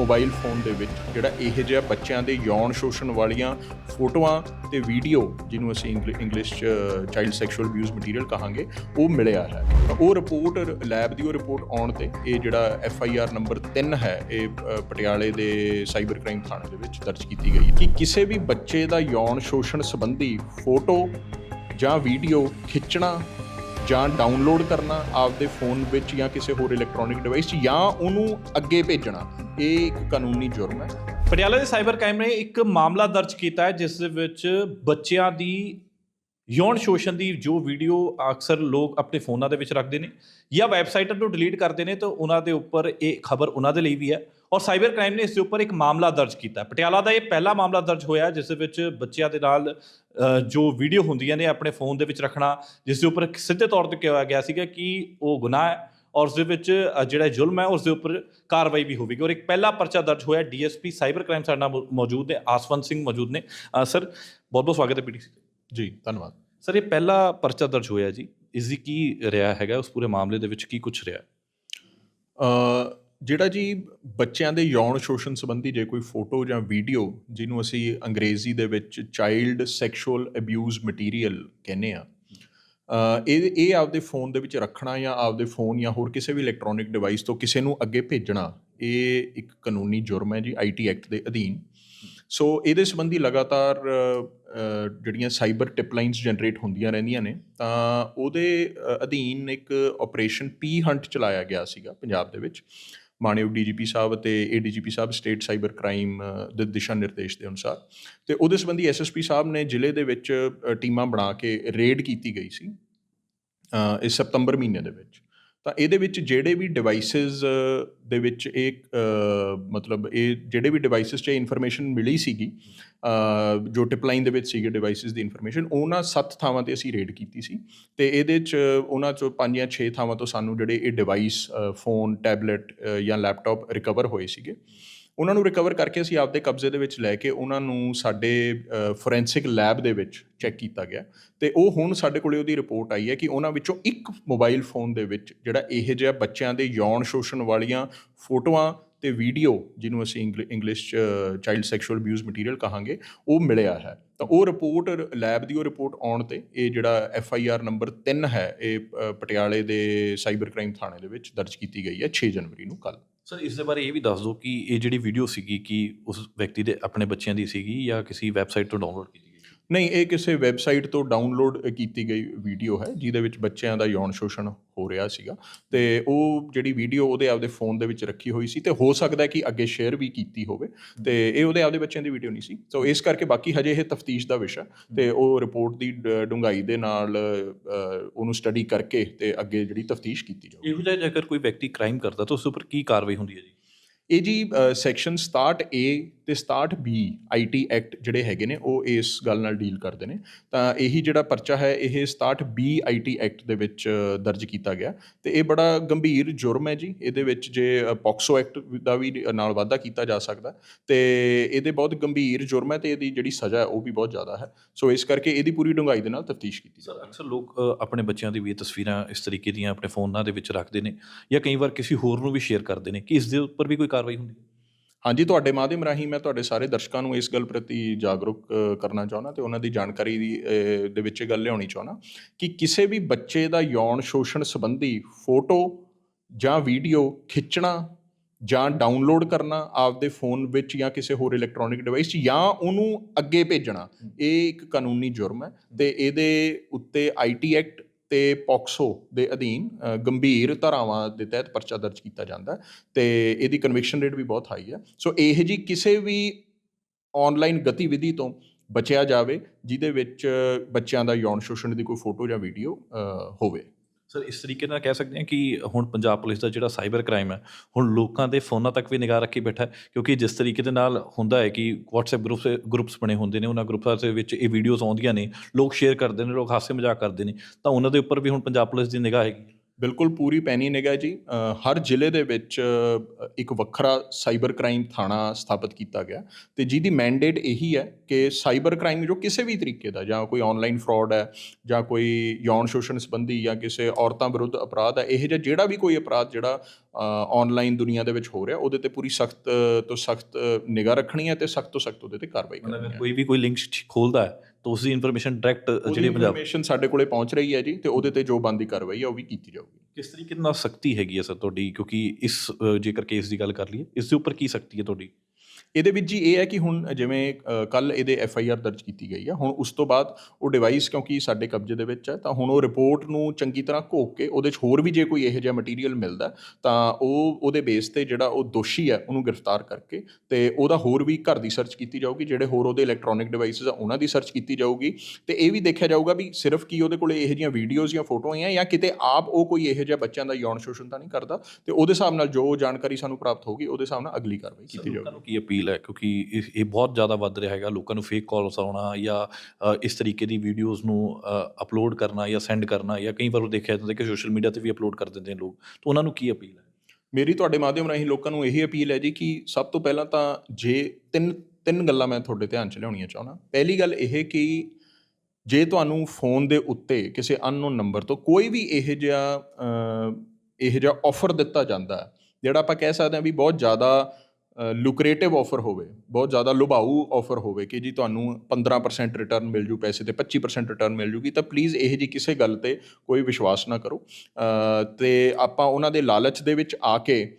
Mobile phone ਦੇ ਵਿੱਚ, ਜਿਹੜਾ ਇਹੋ ਜਿਹਾ ਬੱਚਿਆਂ ਦੇ ਯੌਨ ਸ਼ੋਸ਼ਣ ਵਾਲੀਆਂ ਫੋਟੋਆਂ ਤੇ ਵੀਡੀਓ, ਜਿਹਨੂੰ ਅਸੀਂ ਇੰਗਲਿ- ਇੰਗਲਿਸ਼ ਚ ਚਾਈਲਡ ਸੈਕਸ਼ੂਅਲ ਅਬਿਊਜ਼ ਮਟੀਰੀਅਲ ਕਹਾਂਗੇ, ਉਹ ਮਿਲਿਆ ਹੈ। ਉਹ ਰਿਪੋਰਟ ਲੈਬ ਦੀ ਉਹ ਰਿਪੋਰਟ ਆਉਣ ਤੇ ਇਹ ਜਿਹੜਾ ਐਫ ਆਈ ਆਰ ਨੰਬਰ 3 ਹੈ, ਇਹ ਪਟਿਆਲੇ ਦੇ ਸਾਈਬਰ ਕ੍ਰਾਈਮ ਥਾਣੇ ਦੇ ਵਿੱਚ ਦਰਜ ਕੀਤੀ ਗਈ ਹੈ ਕਿ ਕਿਸੇ ਵੀ ਬੱਚੇ ਦਾ ਯੌਨ ਸ਼ੋਸ਼ਣ ਸੰਬੰਧੀ ਫੋਟੋ ਜਾਂ ਵੀਡੀਓ ਖਿੱਚਣਾ ਜਾਂ ਡਾਊਨਲੋਡ ਕਰਨਾ ਆਪਦੇ ਫੋਨ ਵਿੱਚ ਜਾਂ ਕਿਸੇ ਹੋਰ ਇਲੈਕਟ੍ਰੋਨਿਕ ਡਿਵਾਈਸ 'ਚ ਜਾਂ ਉਹਨੂੰ ਅੱਗੇ ਭੇਜਣਾ, ਇਹ ਇੱਕ ਕਾਨੂੰਨੀ ਜੁਰਮ ਹੈ। ਪਟਿਆਲਾ ਦੇ ਸਾਈਬਰ ਕ੍ਰਾਈਮ ਨੇ ਇੱਕ ਮਾਮਲਾ ਦਰਜ ਕੀਤਾ ਹੈ, ਜਿਸ ਦੇ ਵਿੱਚ ਬੱਚਿਆਂ ਦੀ ਯੌਨ ਸ਼ੋਸ਼ਣ ਦੀ ਜੋ ਵੀਡੀਓ ਅਕਸਰ ਲੋਕ ਆਪਣੇ ਫੋਨਾਂ ਦੇ ਵਿੱਚ ਰੱਖਦੇ ਨੇ ਜਾਂ ਵੈਬਸਾਈਟਾਂ ਤੋਂ ਡਿਲੀਟ ਕਰਦੇ ਨੇ, ਤਾਂ ਉਹਨਾਂ ਦੇ ਉੱਪਰ ਇਹ ਖਬਰ ਉਹਨਾਂ ਦੇ ਲਈ ਵੀ ਹੈ। ਔਰ ਸਾਈਬਰ ਕ੍ਰਾਈਮ ਨੇ ਇਸ ਦੇ ਉੱਪਰ ਇੱਕ ਮਾਮਲਾ ਦਰਜ ਕੀਤਾ। ਪਟਿਆਲਾ ਦਾ ਇਹ ਪਹਿਲਾ ਮਾਮਲਾ ਦਰਜ ਹੋਇਆ ਜਿਸ ਦੇ ਵਿੱਚ ਬੱਚਿਆਂ ਦੇ ਨਾਲ ਜੋ ਵੀਡੀਓ ਹੁੰਦੀਆਂ ਨੇ ਆਪਣੇ ਫੋਨ ਦੇ ਵਿੱਚ ਰੱਖਣਾ ਜਿਸ ਦੇ ਉੱਪਰ ਸਿੱਧੇ ਤੌਰ ਤੇ ਕਿਹਾ ਗਿਆ ਸੀਗਾ ਕਿ ਉਹ ਗੁਨਾਹ ਹੈ ਔਰ ਉਸ ਦੇ ਵਿੱਚ ਜਿਹੜਾ ਜ਼ੁਲਮ ਹੈ ਉਸ ਦੇ ਉੱਪਰ ਕਾਰਵਾਈ ਵੀ ਹੋਵੇਗੀ। ਔਰ ਇੱਕ ਪਹਿਲਾ ਪਰਚਾ ਦਰਜ ਹੋਇਆ ਡੀਐਸਪੀ ਸਾਈਬਰ ਕ੍ਰਾਈਮ ਸਾਡੇ ਨਾਲ ਮੌਜੂਦ ਨੇ ਆਸਵੰਤ ਸਿੰਘ ਮੌਜੂਦ ਨੇ। ਸਰ ਬਹੁਤ ਬਹੁਤ ਸਵਾਗਤ ਹੈ ਪੀਟੀਸੀ ਜੀ ਧੰਨਵਾਦ। ਸਰ ਇਹ ਪਹਿਲਾ ਪਰਚਾ ਦਰਜ ਹੋਇਆ ਜੀ। ਇਸ ਦੀ ਕੀ ਰਿਹਾ ਹੈਗਾ ਉਸ ਪੂਰੇ ਮਾਮਲੇ ਦੇ ਵਿੱਚ ਕੀ ਕੁਝ ਰਿਹਾ? ਅ, ਜਿਹੜਾ ਜੀ ਬੱਚਿਆਂ ਦੇ ਯੌਨ ਸ਼ੋਸ਼ਣ ਸੰਬੰਧੀ ਜੇ ਕੋਈ ਫੋਟੋ ਜਾਂ ਵੀਡੀਓ ਜਿਹਨੂੰ ਅਸੀਂ ਅੰਗਰੇਜ਼ੀ ਦੇ ਵਿੱਚ ਚਾਈਲਡ ਸੈਕਸ਼ੂਅਲ ਅਬਿਊਜ਼ ਮਟੀਰੀਅਲ ਕਹਿੰਦੇ ਆ ਇਹ ਇਹ ਆਪਦੇ ਫੋਨ ਦੇ ਵਿੱਚ ਰੱਖਣਾ ਜਾਂ ਆਪਦੇ ਫੋਨ ਜਾਂ ਹੋਰ ਕਿਸੇ ਵੀ ਇਲੈਕਟ੍ਰੋਨਿਕ ਡਿਵਾਈਸ ਤੋਂ ਕਿਸੇ ਨੂੰ ਅੱਗੇ ਭੇਜਣਾ, ਇਹ ਇੱਕ ਕਾਨੂੰਨੀ ਜੁਰਮ ਹੈ ਜੀ ਆਈਟੀ ਐਕਟ ਦੇ ਅਧੀਨ। ਸੋ ਇਹਦੇ ਸੰਬੰਧੀ ਲਗਾਤਾਰ ਜਿਹੜੀਆਂ ਸਾਈਬਰ ਟਿਪਲਾਈਨਸ ਜਨਰੇਟ ਹੁੰਦੀਆਂ ਰਹਿੰਦੀਆਂ ਨੇ, ਤਾਂ ਉਹਦੇ ਅਧੀਨ ਇੱਕ ਆਪਰੇਸ਼ਨ ਪੀ ਹੰਟ ਚਲਾਇਆ ਗਿਆ ਸੀਗਾ ਪੰਜਾਬ ਦੇ ਵਿੱਚ। ਮਾਨਯੋਗ ਡੀਜੀਪੀ ਸਾਹਿਬ ਅਤੇ ਏਡੀਜੀਪੀ ਸਾਹਿਬ ਸਟੇਟ ਸਾਈਬਰ ਕ੍ਰਾਈਮ ਦੇ, ਦਿਸ਼ਾ ਨਿਰਦੇਸ਼ ਦੇ ਅਨੁਸਾਰ। ਤੇ ਉਹਦੇ ਸੰਬੰਧੀ ਐਸਐਸਪੀ ਸਾਹਿਬ ਨੇ ਜ਼ਿਲ੍ਹੇ ਦੇ ਵਿੱਚ ਟੀਮਾਂ ਬਣਾ ਕੇ ਰੇਡ ਕੀਤੀ ਗਈ ਸੀ ਇਸ ਸਤੰਬਰ ਮਹੀਨੇ ਦੇ ਵਿੱਚ। ਤਾਂ ਇਹਦੇ ਵਿੱਚ ਜਿਹੜੇ ਵੀ ਡਿਵਾਈਸਸ ਦੇ ਵਿੱਚ ਇਹ ਮਤਲਬ ਇਹ ਜਿਹੜੇ ਵੀ ਡਿਵਾਈਸਸ 'ਚ ਇਨਫੋਰਮੇਸ਼ਨ ਮਿਲੀ ਸੀਗੀ ਜੋ ਟਿਪਲਾਈਨ ਦੇ ਵਿੱਚ ਸੀਗੇ ਡਿਵਾਈਸਸ ਦੀ ਇਨਫੋਰਮੇਸ਼ਨ ਉਹਨਾਂ ਸੱਤ ਥਾਵਾਂ ਤੇ ਅਸੀਂ ਰੇਡ ਕੀਤੀ ਸੀ। ਤੇ ਇਹਦੇ 'ਚ ਉਹਨਾਂ 'ਚੋਂ ਪੰਜ ਜਾਂ 6 ਥਾਵਾਂ ਤੋਂ ਸਾਨੂੰ ਜਿਹੜੇ ਇਹ ਡਿਵਾਈਸ ਫੋਨ ਟੈਬਲੇਟ ਜਾਂ ਲੈਪਟਾਪ ਰਿਕਵਰ ਹੋਏ ਸੀਗੇ। ਉਹਨਾਂ ਨੂੰ ਰਿਕਵਰ ਕਰਕੇ ਅਸੀਂ ਆਪਦੇ ਕਬਜ਼ੇ ਦੇ ਵਿੱਚ ਲੈ ਕੇ ਉਹਨਾਂ ਨੂੰ ਸਾਡੇ ਫੋਰੈਂਸਿਕ ਲੈਬ ਦੇ ਵਿੱਚ ਚੈੱਕ ਕੀਤਾ ਗਿਆ ਤੇ ਉਹ ਹੁਣ ਸਾਡੇ ਕੋਲੇ ਉਹਦੀ ਰਿਪੋਰਟ ਆਈ ਹੈ ਕਿ ਉਹਨਾਂ ਵਿੱਚੋਂ ਇੱਕ ਮੋਬਾਈਲ ਫੋਨ ਦੇ ਵਿੱਚ ਜਿਹੜਾ ਇਹ ਜਿਹਾ ਬੱਚਿਆਂ ਦੇ ਯੌਨ ਸ਼ੋਸ਼ਣ ਵਾਲੀਆਂ ਫੋਟੋਆਂ ਤੇ ਵੀਡੀਓ ਜਿਹਨੂੰ ਅਸੀਂ ਇੰਗਲਿ- ਇੰਗਲਿਸ਼ ਚ ਚਾਈਲਡ ਸੈਕਸ਼ੂਅਲ ਅਬਿਊਜ਼ ਮਟੀਰੀਅਲ ਕਹਾਂਗੇ, ਉਹ ਮਿਲਿਆ ਹੈ। ਤਾਂ ਉਹ ਰਿਪੋਰਟ ਲੈਬ ਦੀ ਉਹ ਰਿਪੋਰਟ ਆਉਣ ਤੇ ਇਹ ਜਿਹੜਾ ਐਫ ਆਈ ਆਰ ਨੰਬਰ 3 ਹੈ, ਇਹ ਪਟਿਆਲੇ ਦੇ ਸਾਈਬਰ ਕ੍ਰਾਈਮ ਥਾਣੇ ਦੇ ਵਿੱਚ ਦਰਜ ਕੀਤੀ ਗਈ ਹੈ 6 ਜਨਵਰੀ ਨੂੰ ਕੱਲ ਸਰ ਇਸ ਦੇ ਬਾਰੇ ਇਹ ਵੀ ਦੱਸ ਦਿਓ ਕਿ ਇਹ ਜਿਹੜੀ ਵੀਡੀਓ ਸੀਗੀ, ਕਿ ਉਸ ਵਿਅਕਤੀ ਦੇ ਆਪਣੇ ਬੱਚਿਆਂ ਦੀ ਸੀਗੀ ਜਾਂ ਕਿਸੇ ਵੈਬਸਾਈਟ ਤੋਂ ਡਾਊਨਲੋਡ ਕੀਤੀ? ਨਹੀਂ ਇਹ ਕਿਸੇ ਵੈਬਸਾਈਟ ਤੋਂ ਡਾਊਨਲੋਡ ਕੀਤੀ ਗਈ ਵੀਡੀਓ ਹੈ ਜਿਹਦੇ ਵਿੱਚ ਬੱਚਿਆਂ ਦਾ ਯੌਨ ਸ਼ੋਸ਼ਣ ਹੋ ਰਿਹਾ ਸੀਗਾ। ਤੇ ਉਹ ਜਿਹੜੀ ਵੀਡੀਓ ਉਹਦੇ ਆਪਦੇ ਫੋਨ ਦੇ ਵਿੱਚ ਰੱਖੀ ਹੋਈ ਸੀ ਤੇ ਹੋ ਸਕਦਾ ਹੈ ਕਿ ਅੱਗੇ ਸ਼ੇਅਰ ਵੀ ਕੀਤੀ ਹੋਵੇ। ਤੇ ਇਹ ਉਹਦੇ ਆਪਦੇ ਬੱਚਿਆਂ ਦੀ ਵੀਡੀਓ ਨਹੀਂ ਸੀ। ਸੋ ਇਸ ਕਰਕੇ ਬਾਕੀ ਹਜੇ ਇਹ ਤਫਤੀਸ਼ ਦਾ ਵਿਸ਼ਾ। ਤੇ ਉਹ ਰਿਪੋਰਟ ਦੀ ਡ- ਡੂੰਘਾਈ ਦੇ ਨਾਲ ਉਹਨੂੰ ਸਟੱਡੀ ਕਰਕੇ ਤੇ ਅੱਗੇ ਜਿਹੜੀ ਤਫਤੀਸ਼ ਕੀਤੀ ਜਾਊਗੀ। ਇਹੋ ਜਿਹਾ ਜੇਕਰ ਕੋਈ ਵਿਅਕਤੀ ਕ੍ਰਾਈਮ ਕਰਦਾ ਤਾਂ ਉਸ ਉੱਪਰ ਕੀ ਕਾਰਵਾਈ ਹੁੰਦੀ ਹੈ ਜੀ? ਇਹ ਜੀ ਸੈਕਸ਼ਨ 67 ਏ ਤੇ 67 ਬੀ ਆਈਟੀ ਐਕਟ ਜਿਹੜੇ ਹੈਗੇ ਨੇ ਉਹ ਇਸ ਗੱਲ ਨਾਲ ਡੀਲ ਕਰਦੇ ਨੇ। ਤਾਂ ਇਹੀ ਜਿਹੜਾ ਪਰਚਾ ਹੈ ਇਹ 67 ਬੀ ਆਈਟੀ ਐਕਟ ਦੇ ਵਿੱਚ ਦਰਜ ਕੀਤਾ ਗਿਆ। ਤੇ ਇਹ ਬੜਾ ਗੰਭੀਰ ਜੁਰਮ ਹੈ ਜੀ। ਇਹਦੇ ਵਿੱਚ ਜੇ ਪੌਕਸੋ ਐਕਟ ਦਾ ਵੀ ਨਾਲ ਵਾਅਦਾ ਕੀਤਾ ਜਾ ਸਕਦਾ। ਤੇ ਇਹਦੇ ਬਹੁਤ ਗੰਭੀਰ ਜੁਰਮ ਹੈ ਤੇ ਇਹਦੀ ਜਿਹੜੀ ਸਜ਼ਾ ਹੈ ਉਹ ਵੀ ਬਹੁਤ ਜ਼ਿਆਦਾ ਹੈ। ਸੋ ਇਸ ਕਰਕੇ ਇਹਦੀ ਪੂਰੀ ਡੂੰਘਾਈ ਦੇ ਨਾਲ ਤਫਤੀਸ਼ ਕੀਤੀ ਸਰ ਅਕਸਰ ਲੋਕ ਆਪਣੇ ਬੱਚਿਆਂ ਦੀ ਵੀ ਤਸਵੀਰਾਂ ਇਸ ਤਰੀਕੇ ਦੀਆਂ ਆਪਣੇ ਫੋਨਾਂ ਦੇ ਵਿੱਚ ਰੱਖਦੇ ਨੇ ਜਾਂ ਕਈ ਵਾਰ ਕਿਸੇ ਹੋਰ ਨੂੰ ਵੀ ਸ਼ੇਅਰ ਕਰਦੇ ਨੇ ਕਿ ਇਸ ਦੇ ਉੱਪਰ ਵੀ ਕੋਈ ਕਾਰਵਾਈ ਹੁੰਦੀ ਹੈ? ਹਾਂਜੀ ਤੁਹਾਡੇ ਮਾਧਿਅਮ ਰਾਹੀਂ ਮੈਂ ਤੁਹਾਡੇ ਸਾਰੇ ਦਰਸ਼ਕਾਂ ਨੂੰ ਇਸ ਗੱਲ ਪ੍ਰਤੀ ਜਾਗਰੂਕ ਕਰਨਾ ਚਾਹੁੰਦਾ ਤੇ ਉਹਨਾਂ ਦੀ ਜਾਣਕਾਰੀ ਦੀ, ਦੇ ਵਿੱਚ ਇਹ ਗੱਲ ਲਿਆਉਣੀ ਚਾਹੁੰਦਾ ਕਿ ਕਿਸੇ ਵੀ ਬੱਚੇ ਦਾ ਯੌਨ ਸ਼ੋਸ਼ਣ ਸੰਬੰਧੀ ਫੋਟੋ ਜਾਂ ਵੀਡੀਓ ਖਿੱਚਣਾ ਜਾਂ ਡਾਊਨਲੋਡ ਕਰਨਾ ਆਪਦੇ ਫੋਨ ਵਿੱਚ ਜਾਂ ਕਿਸੇ ਹੋਰ ਇਲੈਕਟ੍ਰੋਨਿਕ ਡਿਵਾਈਸ 'ਚ ਜਾਂ ਉਹਨੂੰ ਅੱਗੇ ਭੇਜਣਾ ਇਹ ਇੱਕ ਕਾਨੂੰਨੀ ਜੁਰਮ ਹੈ ਤੇ ਇਹਦੇ ਉੱਤੇ ਆਈਟੀ ਐਕਟ ਤੇ ਪੌਕਸੋ ਦੇ ਅਧੀਨ ਗੰਭੀਰ ਧਾਰਾਵਾਂ ਦੇ ਤਹਿਤ ਪਰਚਾ ਦਰਜ ਕੀਤਾ ਜਾਂਦਾ ਹੈ ਤੇ ਇਹਦੀ ਕਨਵਿਕਸ਼ਨ ਰੇਟ ਵੀ ਬਹੁਤ ਹਾਈ ਹੈ। ਸੋ ਇਹ ਜੀ ਕਿਸੇ ਵੀ ਆਨਲਾਈਨ ਗਤੀਵਿਧੀ ਤੋਂ ਬਚਿਆ ਜਾਵੇ, ਜਿਹਦੇ ਵਿੱਚ ਬੱਚਿਆਂ ਦਾ ਯੌਨ ਸ਼ੋਸ਼ਣ ਦੀ ਕੋਈ ਫੋਟੋ ਜਾਂ ਵੀਡੀਓ ਹੋਵੇ। ਸਰ, ਇਸ ਤਰੀਕੇ ਨਾਲ ਕਹਿ ਸਕਦੇ ਹਾਂ ਕਿ ਹੁਣ ਪੰਜਾਬ ਪੁਲਿਸ ਦਾ ਜਿਹੜਾ ਸਾਈਬਰ ਕ੍ਰਾਈਮ ਹੈ, ਹੁਣ ਲੋਕਾਂ ਦੇ ਫੋਨਾਂ ਤੱਕ ਵੀ ਨਿਗਾਹ ਰੱਖੀ ਬੈਠਾ ਹੈ, ਕਿਉਂਕਿ ਜਿਸ ਤਰੀਕੇ ਦੇ ਨਾਲ ਹੁੰਦਾ ਹੈ ਕਿ WhatsApp ਗਰੁੱਪਸ ਗਰੁੱਪਸ ਬਣੇ ਹੁੰਦੇ ਨੇ, ਉਹਨਾਂ ਗਰੁੱਪਾਂ ਦੇ ਵਿੱਚ ਇਹ ਵੀਡੀਓਜ਼ ਆਉਂਦੀਆਂ ਨੇ, ਲੋਕ ਸ਼ੇਅਰ ਕਰਦੇ ਨੇ, ਲੋਕ ਹਾਸੇ ਮਜ਼ਾਕ ਕਰਦੇ ਨੇ, ਤਾਂ ਉਹਨਾਂ ਦੇ ਉੱਪਰ ਵੀ ਹੁਣ ਪੰਜਾਬ ਪੁਲਿਸ ਦੀ ਨਿਗਾਹ ਹੈਗੀ। ਬਿਲਕੁਲ ਪੂਰੀ ਪੈਣੀ ਨਿਗਾਹ ਜੀ। ਹਰ ਜ਼ਿਲ੍ਹੇ ਦੇ ਵਿੱਚ ਇੱਕ ਵੱਖਰਾ ਸਾਈਬਰ ਕ੍ਰਾਈਮ ਥਾਣਾ ਸਥਾਪਿਤ ਕੀਤਾ ਗਿਆ। ਤੇ ਜਿਹਦੀ ਮੈਂਡੇਟ ਇਹੀ ਹੈ ਕਿ ਸਾਈਬਰ ਕ੍ਰਾਈਮ ਜੋ ਕਿਸੇ ਵੀ ਤਰੀਕੇ ਦਾ, ਜਾਂ ਕੋਈ ਆਨਲਾਈਨ ਫਰਾਡ ਹੈ, ਜਾਂ ਕੋਈ ਯੌਨ ਸ਼ੋਸ਼ਣ ਸੰਬੰਧੀ, ਜਾਂ ਕਿਸੇ ਔਰਤਾਂ ਵਿਰੁੱਧ ਅਪਰਾਧ ਹੈ, ਇਹ ਜਿਹਾ ਜਿਹੜਾ ਵੀ ਕੋਈ ਅਪਰਾਧ ਜਿਹੜਾ ਆਨਲਾਈਨ ਦੁਨੀਆ ਦੇ ਵਿੱਚ ਹੋ ਰਿਹਾ, ਉਹਦੇ ਤੇ ਪੂਰੀ ਸਖਤ ਤੋਂ ਸਖਤ ਨਿਗਾਹ ਰੱਖਣੀ ਹੈ ਤੇ ਸਖਤ ਤੋਂ ਸਖਤ ਉਹਦੇ ਤੇ ਕਾਰਵਾਈ ਕਰਨੀ ਮਤਲਬ ਕੋਈ ਵੀ ਕੋਈ ਲਿੰਕ ਖੋਲਦਾ ਹੈ ਤਾਂ ਉਸ ਦੀ ਇਨਫੋਰਮੇਸ਼ਨ ਡਾਇਰੈਕਟ ਜਿਹੜੀ ਪੰਜਾਬ ਇਨਫੋਰਮੇਸ਼ਨ ਸਾਡੇ ਕੋਲੇ ਪਹੁੰਚ ਰਹੀ ਹੈ ਜੀ ਤੇ ਉਹਦੇ ਤੇ ਜੋ ਬੰਦੀ ਕਾਰਵਾਈ ਹੈ ਉਹ ਵੀ ਕੀਤੀ ਜਾਊਗੀ। ਕਿਸ ਤਰੀਕੇ ਨਾਲ ਸਖਤੀ ਹੈਗੀ ਹੈ ਸਰ ਤੁਹਾਡੀ? ਕਿਉਂਕਿ ਇਸ ਜੇਕਰ ਕੇਸ ਦੀ ਗੱਲ ਕਰ ਲਈਏ ਇਸ ਦੇ ਉੱਪਰ ਕੀ ਸਖਤੀ ਹੈ ਤੁਹਾਡੀ? ਇਹਦੇ ਵਿੱਚ ਜੀ ਇਹ ਹੈ ਕਿ ਹੁਣ ਜਿਵੇਂ ਕੱਲ ਇਹਦੇ ਐਫ ਆਈ ਆਰ ਦਰਜ ਕੀਤੀ ਗਈ ਹੈ ਹੁਣ ਉਸ ਤੋਂ ਬਾਅਦ ਉਹ ਡਿਵਾਈਸ ਕਿਉਂਕਿ ਸਾਡੇ ਕਬਜ਼ੇ ਦੇ ਵਿੱਚ ਹੈ ਤਾਂ ਹੁਣ ਉਹ ਰਿਪੋਰਟ ਨੂੰ ਚੰਗੀ ਤਰ੍ਹਾਂ ਘੋਕ ਕੇ ਉਹਦੇ 'ਚ ਹੋਰ ਵੀ ਜੇ ਕੋਈ ਇਹੋ ਜਿਹਾ ਮਟੀਰੀਅਲ ਮਿਲਦਾ ਤਾਂ ਉਹ ਉਹਦੇ ਬੇਸ ਤੇ ਜਿਹੜਾ ਉਹ ਦੋਸ਼ੀ ਹੈ ਉਹਨੂੰ ਗ੍ਰਿਫਤਾਰ ਕਰਕੇ ਤੇ ਉਹਦਾ ਹੋਰ ਵੀ ਘਰ ਦੀ ਸਰਚ ਕੀਤੀ ਜਾਊਗੀ ਜਿਹੜੇ ਹੋਰ ਉਹਦੇ ਇਲੈਕਟ੍ਰੋਨਿਕ ਡਿਵਾਈਸਸ ਆ ਉਹਨਾਂ ਦੀ ਸਰਚ ਕੀਤੀ ਜਾਊਗੀ। ਤੇ ਇਹ ਵੀ ਦੇਖਿਆ ਜਾਊਗਾ ਵੀ ਸਿਰਫ ਕੀ ਉਹਦੇ ਕੋਲੇ ਇਹੋ ਜਿਹੀਆਂ ਵੀਡੀਓਜ਼ ਜਾਂ ਫੋਟੋਆਂ ਆ ਜਾਂ ਕਿਤੇ ਆਪ ਉਹ ਕੋਈ ਇਹੋ ਜਿਹਾ ਬੱਚਿਆਂ ਦਾ ਯੌਨ ਸ਼ੋਸ਼ਣ ਤਾਂ ਨਹੀਂ ਕਰਦਾ। ਤੇ ਉਹਦੇ ਹਿਸਾਬ ਨਾਲ ਜੋ ਜਾਣਕਾਰੀ ਸਾਨੂੰ ਪ੍ਰਾਪਤ ਹੋਊਗੀ ਉਹਦੇ ਹਿਸਾਬ ਨਾਲ ਅਗਲੀ ਕਾਰਵਾਈ ਕੀਤੀ ਜਾਊਗੀ। ਅਪੀਲ ਹੈ ਕਿਉਂਕਿ ਇਹ ਇਹ ਬਹੁਤ ਜ਼ਿਆਦਾ ਵੱਧ ਰਿਹਾ ਹੈਗਾ ਲੋਕਾਂ ਨੂੰ ਫੇਕ ਕਾਲਸ ਆਉਣਾ ਜਾਂ ਇਸ ਤਰੀਕੇ ਦੀ ਵੀਡੀਓਜ਼ ਨੂੰ ਅਪਲੋਡ ਕਰਨਾ ਜਾਂ ਸੈਂਡ ਕਰਨਾ ਜਾਂ ਕਈ ਵਾਰ ਦੇਖਿਆ ਜਾਂਦਾ ਕਿ ਸੋਸ਼ਲ ਮੀਡੀਆ ਤੇ ਵੀ ਅਪਲੋਡ ਕਰ ਦਿੰਦੇ ਨੇ ਲੋਕ। ਤਾਂ ਉਹਨਾਂ ਨੂੰ ਕੀ ਅਪੀਲ ਹੈ? ਮੇਰੀ ਤੁਹਾਡੇ ਮਾਧਿਅਮ ਰਾਹੀਂ ਲੋਕਾਂ ਨੂੰ ਇਹੀ ਅਪੀਲ ਹੈ ਜੀ ਕਿ ਸਭ ਤੋਂ ਪਹਿਲਾਂ ਤਾਂ ਜੇ ਤਿੰਨ ਤਿੰਨ ਗੱਲਾਂ ਮੈਂ ਤੁਹਾਡੇ ਧਿਆਨ 'ਚ ਲਿਆਉਣੀਆਂ ਚਾਹੁੰਦਾ। ਪਹਿਲੀ ਗੱਲ ਇਹ ਕਿ ਜੇ ਤੁਹਾਨੂੰ ਫੋਨ ਦੇ ਉੱਤੇ ਕਿਸੇ ਅਨਨੋਨ ਨੰਬਰ ਤੋਂ ਕੋਈ ਵੀ ਇਹ ਜਿਹਾ ਅ, ਇਹ ਜਿਹਾ ਆਫਰ ਦਿੱਤਾ ਜਾਂਦਾ ਜਿਹੜਾ ਆਪਾਂ ਕਹਿ ਸਕਦੇ ਹਾਂ ਵੀ ਬਹੁਤ ਜ਼ਿਆਦਾ ਲੁਕਰੇਟਿਵ ਆਫਰ ਹੋਵੇ ਬਹੁਤ ਜ਼ਿਆਦਾ ਲੁਭਾਊ ਆਫਰ ਹੋਵੇ ਕਿ ਜੀ ਤੁਹਾਨੂੰ 15% ਰਿਟਰਨ ਮਿਲ ਜੂ ਪੈਸੇ ਤੇ 25% ਰਿਟਰਨ ਮਿਲ ਜੂਗੀ ਤਾਂ ਪਲੀਜ਼ ਇਹ ਜੀ ਕਿਸੇ ਗੱਲ ਤੇ ਕੋਈ ਵਿਸ਼ਵਾਸ ਨਾ ਕਰੋ। ਅ, ਤੇ ਆਪਾਂ ਉਹਨਾਂ ਦੇ ਲਾਲਚ ਦੇ ਵਿੱਚ ਆ ਕੇ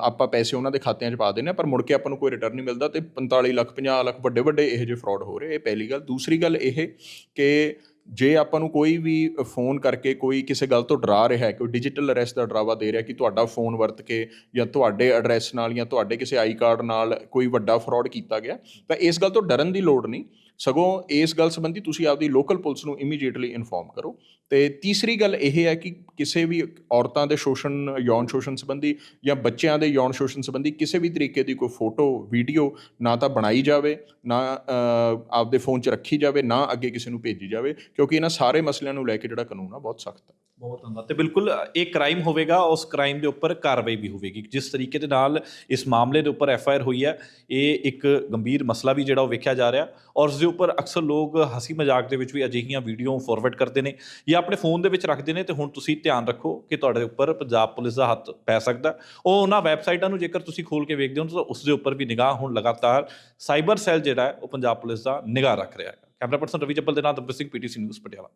ਆਪਾਂ ਪੈਸੇ ਉਹਨਾਂ ਦੇ ਖਾਤਿਆਂ 'ਚ ਪਾ ਦਿੰਦੇ ਹਾਂ ਪਰ ਮੁੜ ਕੇ ਆਪਾਂ ਨੂੰ ਕੋਈ ਰਿਟਰਨ ਨਹੀਂ ਮਿਲਦਾ ਤੇ 45 ਲੱਖ 50 ਲੱਖ ਵੱਡੇ ਵੱਡੇ ਇਹੋ ਜਿਹੇ ਫਰਾਡ ਹੋ ਰਹੇ ਇਹ ਪਹਿਲੀ ਗੱਲ। ਦੂਸਰੀ ਗੱਲ ਇਹ ਕਿ ਜੇ ਆਪਾਂ ਨੂੰ ਕੋਈ ਵੀ ਫੋਨ ਕਰਕੇ ਕੋਈ ਕਿਸੇ ਗੱਲ ਤੋਂ ਡਰਾ ਰਿਹਾ ਹੈ, ਕੋਈ ਡਿਜੀਟਲ ਅਰੈਸਟ ਦਾ ਡਰਾਵਾ ਦੇ ਰਿਹਾ ਕਿ ਤੁਹਾਡਾ ਫੋਨ ਵਰਤ ਕੇ ਜਾਂ ਤੁਹਾਡੇ ਐਡਰੈਸ ਨਾਲ ਜਾਂ ਤੁਹਾਡੇ ਕਿਸੇ ਆਈ ਕਾਰਡ ਨਾਲ ਕੋਈ ਵੱਡਾ ਫਰਾਡ ਕੀਤਾ ਗਿਆ, ਤਾਂ ਇਸ ਗੱਲ ਤੋਂ ਡਰਨ ਦੀ ਲੋੜ ਨਹੀਂ। ਸਗੋਂ ਇਸ ਗੱਲ ਸੰਬੰਧੀ ਤੁਸੀਂ ਆਪਦੀ ਲੋਕਲ ਪੁਲਿਸ ਨੂੰ ਇਮੀਡੀਏਟਲੀ ਇਨਫੋਰਮ ਕਰੋ। ਤੇ ਤੀਸਰੀ ਗੱਲ ਇਹ ਹੈ ਕਿ ਕਿਸੇ ਵੀ ਔਰਤਾਂ ਦੇ ਸ਼ੋਸ਼ਣ, ਯੌਨ ਸ਼ੋਸ਼ਣ ਸੰਬੰਧੀ ਜਾਂ ਬੱਚਿਆਂ ਦੇ ਯੌਨ ਸ਼ੋਸ਼ਣ ਸੰਬੰਧੀ ਕਿਸੇ ਵੀ ਤਰੀਕੇ ਦੀ ਕੋਈ ਫੋਟੋ ਵੀਡੀਓ ਨਾ ਤਾਂ ਬਣਾਈ ਜਾਵੇ, ਨਾ ਆਪਦੇ ਫੋਨ 'ਚ ਰੱਖੀ ਜਾਵੇ, ਨਾ ਅੱਗੇ ਕਿਸੇ ਨੂੰ ਭੇਜੀ ਜਾਵੇ, ਕਿਉਂਕਿ ਇਹਨਾਂ ਸਾਰੇ ਮਸਲਿਆਂ ਨੂੰ ਲੈ ਕੇ ਜਿਹੜਾ ਕਾਨੂੰਨ ਆ ਬਹੁਤ ਸਖਤ ਹੈ ਬਹੁਤ ਧੰਨਵਾਦ। ਤੇ ਬਿਲਕੁਲ, ਇਹ ਕ੍ਰਾਈਮ ਹੋਵੇਗਾ, ਉਸ ਕ੍ਰਾਈਮ ਦੇ ਉੱਪਰ ਕਾਰਵਾਈ ਵੀ ਹੋਵੇਗੀ। ਜਿਸ ਤਰੀਕੇ ਦੇ ਨਾਲ ਇਸ ਮਾਮਲੇ ਦੇ ਉੱਪਰ ਐਫ ਆਈ ਆਰ ਹੋਈ ਹੈ, ਇਹ ਇੱਕ ਗੰਭੀਰ ਮਸਲਾ ਵੀ ਜਿਹੜਾ ਉਹ ਵੇਖਿਆ ਜਾ ਰਿਹਾ ਔਰ ਉਸ ਦੇ ਉੱਪਰ ਅਕਸਰ ਲੋਕ ਹਸੀ ਮਜ਼ਾਕ ਦੇ ਵਿੱਚ ਵੀ ਅਜਿਹੀਆਂ ਵੀਡੀਓ ਫਾਰਵਰਡ ਕਰਦੇ ਨੇ ਜਾਂ ਆਪਣੇ ਫੋਨ ਦੇ ਵਿੱਚ ਰੱਖਦੇ ਨੇ ਤੇ ਹੁਣ ਤੁਸੀਂ ਧਿਆਨ ਰੱਖੋ ਕਿ ਤੁਹਾਡੇ ਉੱਪਰ ਪੰਜਾਬ ਪੁਲਿਸ ਦਾ ਹੱਥ ਪੈ ਸਕਦਾ। ਉਹ ਉਹਨਾਂ ਵੈਬਸਾਈਟਾਂ ਨੂੰ ਜੇਕਰ ਤੁਸੀਂ ਖੋਲ ਕੇ ਵੇਖਦੇ ਹੋ ਤਾਂ ਉਸ ਦੇ ਉੱਪਰ ਵੀ ਨਿਗਾਹ ਹੁਣ ਲਗਾਤਾਰ ਸਾਈਬਰ ਸੈੱਲ ਜਿਹੜਾ ਹੈ, ਉਹ ਪੰਜਾਬ ਪੁਲਿਸ ਦਾ ਨਿਗਾਹ ਰੱਖ ਰਿਹਾ ਹੈ। ਕੈਮਰਾ ਪਰਸਨ ਰਵੀ ਚੱਪਲ ਦੇ ਨਾਲ ਦਬਰ ਸਿੰਘ ਪੀਟੀਸੀ ਨਿਊਜ਼ ਪਟਿਆਲਾ।